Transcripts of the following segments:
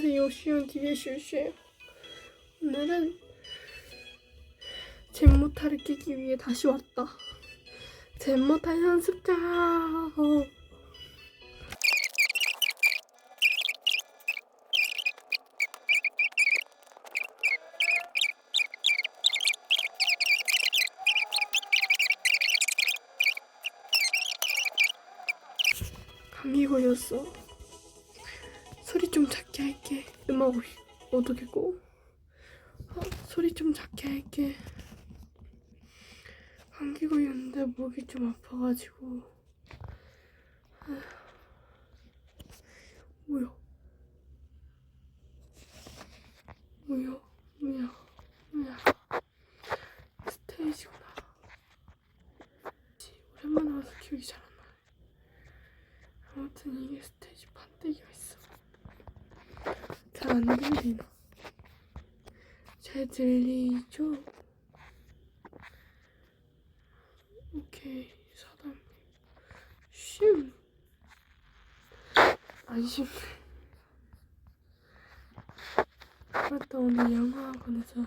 안녕하세요. 시온 TV의 슈슈예요. 오늘은 젠모타를 끼기 위해 다시 왔다. 젠모타 연습장. 어. 감기 걸렸어. 좀 작게 할게. 음악 어두겠고. 어, 소리 좀 작게 할게. 감기 걸렸는데 목이 좀 아파가지고. 아? 뭐야? 뭐야? 뭐야? 스테이지구나. 오랜만에 와서 기억이 잘 안 나네. 아무튼 이게 스테이지 판때기가 있어. 잘 안 들리나? 잘 들리죠? 오케이, 사단님. 슝! 안심. 맞다, 오늘 영어학원에서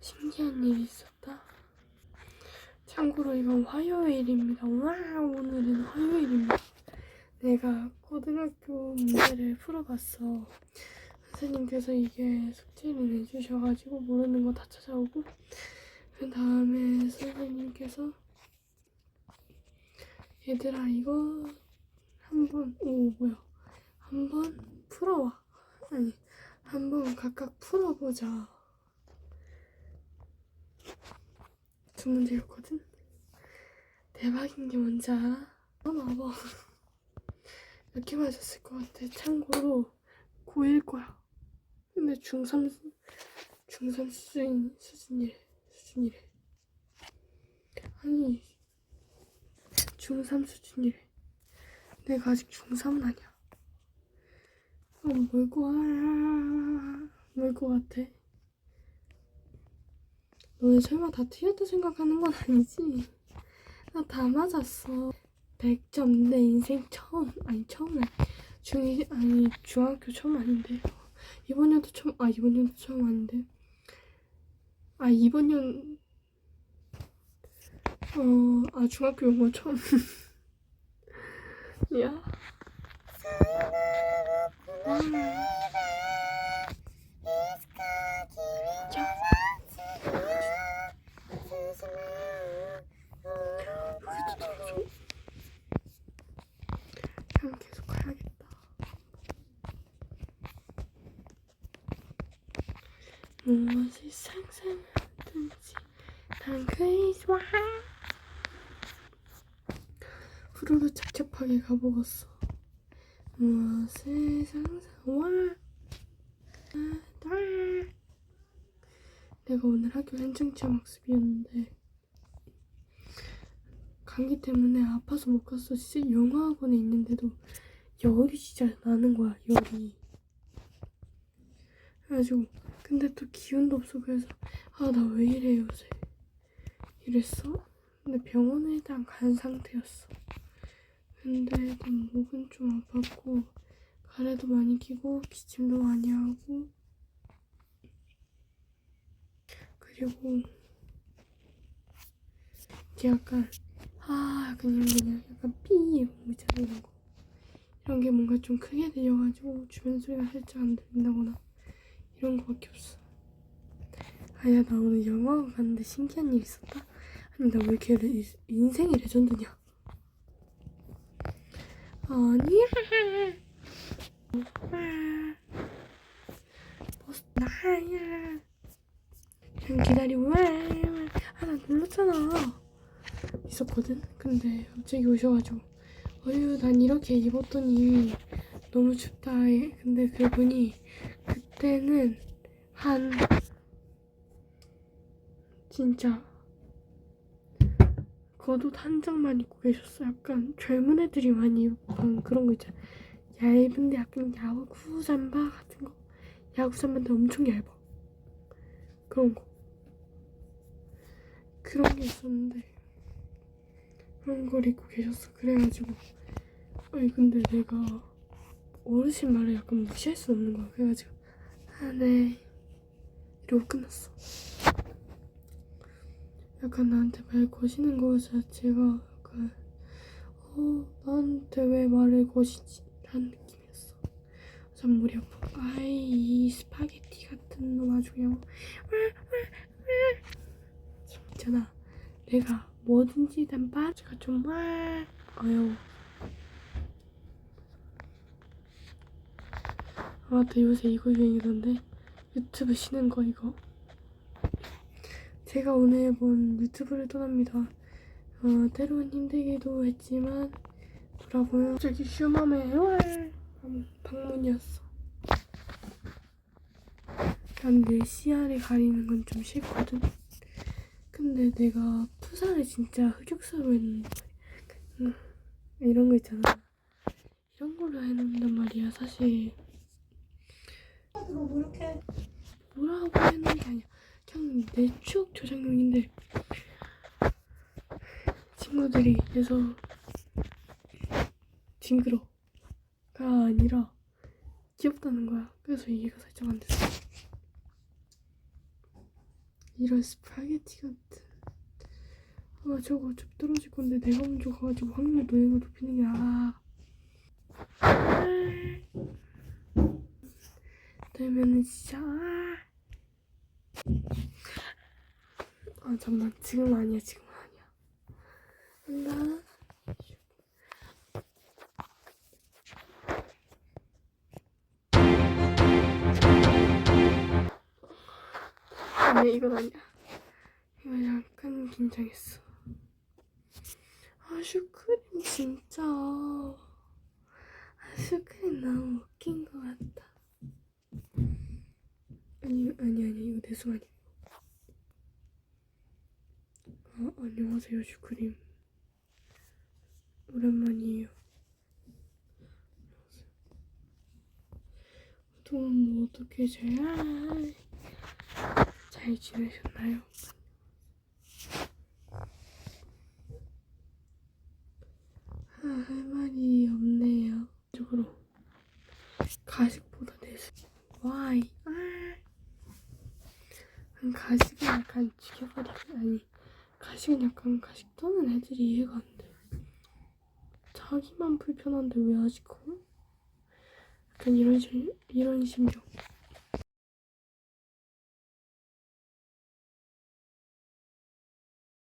신기한 일이 있었다. 참고로 이건 화요일입니다. 와, 오늘은 화요일입니다. 내가 고등학교 문제를 풀어봤어. 선생님께서 이게 숙제를 내주셔가지고 모르는 거 다 찾아오고 그 다음에 선생님께서 얘들아 이거 한번 오 뭐야. 한번 풀어와. 아니 한번 각각 풀어보자. 두 문제였거든. 대박인 게 뭔지 알아? 몇개 맞았을 것 같아. 참고로 고1 거야 근데 중3 중3 수준 수준이래 수준이래. 아니 중3 수준이래. 내가 아직 중3은 아니야. 그럼 뭘거 뭘거 같아? 너네 설마 다 틀렸다 생각하는 건 아니지? 나 다 맞았어. 100점 내 인생 처음 아니 처음 중이 아니 중학교 처음 아닌데 이번 년도 처음 아 이번 년도 처음 아닌데. 아 이번 년 어 아 중학교 영어 처음. 야 무엇을 상상하든지 난 그리 좋아 후루루 착잡하게 가보겠어. 무엇을 상상와 내가 오늘 학교 현장 체험 학습이었는데 감기 때문에 아파서 못 갔어. 진짜 영어학원에 있는데도 열이 진짜 나는 거야 열이 그래가지고 근데 또 기운도 없어. 그래서 아 나 왜 이래 요새. 이랬어? 근데 병원에 일단 간 상태였어. 근데 일단 목은 좀 아팠고 가래도 많이 끼고 기침도 많이 하고. 그리고 이게 약간 아 약간 이런 게 그냥 약간 삐! 이런 거. 이런 게 뭔가 좀 크게 들려가지고 주변 소리가 살짝 안 들린다거나 이런 거밖에 없어. 아야 나 오늘 영화관 갔는데 신기한 일 있었다. 아니 나 왜 이렇게 레, 인생이 레전드냐? 아니야. 버스 나야. 그냥 기다리고 아나 눌렀잖아. 있었거든. 근데 갑자기 오셔가지고 어휴 난 이렇게 입었더니 너무 춥다. 근데 그분이 그 때는 한 진짜 겉옷 한 장만 입고 계셨어. 약간 젊은 애들이 많이 입은 그런 거 있잖아. 얇은데 약간 야구 잠바 같은 거. 야구 잠바인데 엄청 얇아. 그런 거. 그런 게 있었는데 그런 걸 입고 계셨어. 그래가지고 아니 근데 내가 어르신 말을 약간 무시할 수 없는 거야. 그래가지고 아, 네. 이러고 끝났어. 약간 나한테 말 거시는 거 자체가 약간 어 나한테 왜 말을 거시지? 라는 느낌이었어. 참 머리 아파. 아이 이 스파게티 같은 놈 아주 그냥 참 있잖아. 내가 뭐든지 난 빠지가 좀 와. 아유. 아, 맞다 요새 이거 유행이던데 유튜브 쉬는 거 이거. 제가 오늘 본 유튜브를 떠납니다. 어, 때론 힘들기도 했지만 돌아보면 저기 슈맘의 월 방문이었어. 난내 시야를 가리는 건 좀 싫거든. 근데 내가 푸사를 진짜 흑역사로 했는데 음, 이런 거 있잖아. 이런 걸로 해놓는단 말이야 사실. 뭐 이렇게 뭐라고 해놓은 게 아니야. 그냥 내 추억 저장용인데 친구들이 그래서 징그러가 아니라 귀엽다는 거야. 그래서 이해가 살짝 안 됐어. 이런 스파게티 같은 아 저거 좀 떨어질 건데 내가 먼저 가가지고 확률 노예가 높이는 게 나아. 되면은 진짜 아. 아 잠만 지금 아니야 지금 아니야. 나 아니야 이건 아니야. 이거 약간 긴장했어. 아 슈크림 진짜. 아 슈크림 너무 웃긴 것 같다 아니 아니 아니 이거 내손 아니야 아, 안녕하세요, 슈크림. 오랜만이에요. 그동안 뭐 어떻게 잘, 잘 지내셨나요? 아, 할 말이 없네요. 적으로 가식보다 내수. 와이. 아. 가식이 약간 죽여버리고 아니. 가식은 약간 가식 떠는 애들이 이해가 안 돼. 자기만 불편한데 왜 아직 커? 약간 이런 심, 이런 심정.